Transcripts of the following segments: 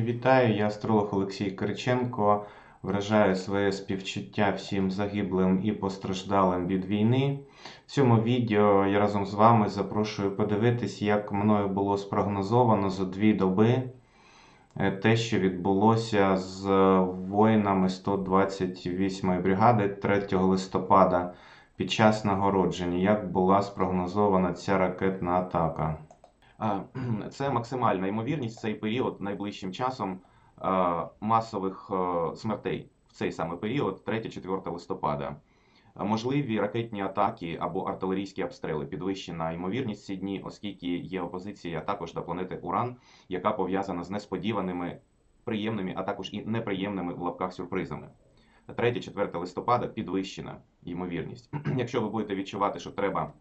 Вітаю, я астролог Олексій Кириченко. Вражаю своє співчуття всім загиблим і постраждалим від війни. В цьому відео я разом з вами запрошую подивитись, як мною було спрогнозовано за дві доби е, те, що відбулося з воїнами 128-ї бригади 3 листопада під час нагородження, як була спрогнозована ця ракетна атака. Це максимальна ймовірність в цей період найближчим часом масових смертей в цей саме період, 3-4 листопада. Можливі ракетні атаки або артилерійські обстріли. Підвищена ймовірність ці дні, оскільки є опозиція також до планети Уран, яка пов'язана з несподіваними приємними, а також і неприємними в лапках сюрпризами. 3-4 листопада підвищена ймовірність. Якщо ви будете відчувати, що треба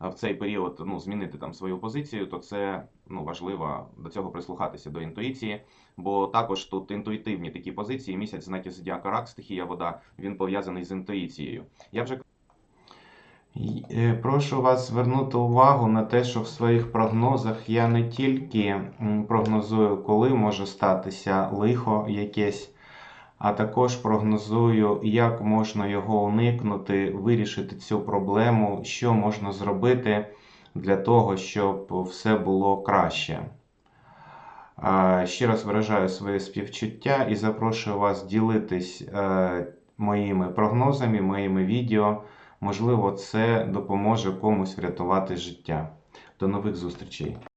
в цей період ну, змінити там свою позицію, то це ну, важливо до цього прислухатися до інтуїції, бо також тут інтуїтивні такі позиції. Місяць знаки зодіака рак, стихія вода, він пов'язаний з інтуїцією. Я вже е, Прошу вас звернути увагу на те, що в своїх прогнозах я не тільки прогнозую, коли може статися лихо якесь, а також прогнозую, як можна його уникнути, вирішити цю проблему, що можна зробити для того, щоб все було краще. Ще раз виражаю своє співчуття і запрошую вас ділитись е, моїми прогнозами, моїми відео. Можливо, це допоможе комусь врятувати життя. До нових зустрічей!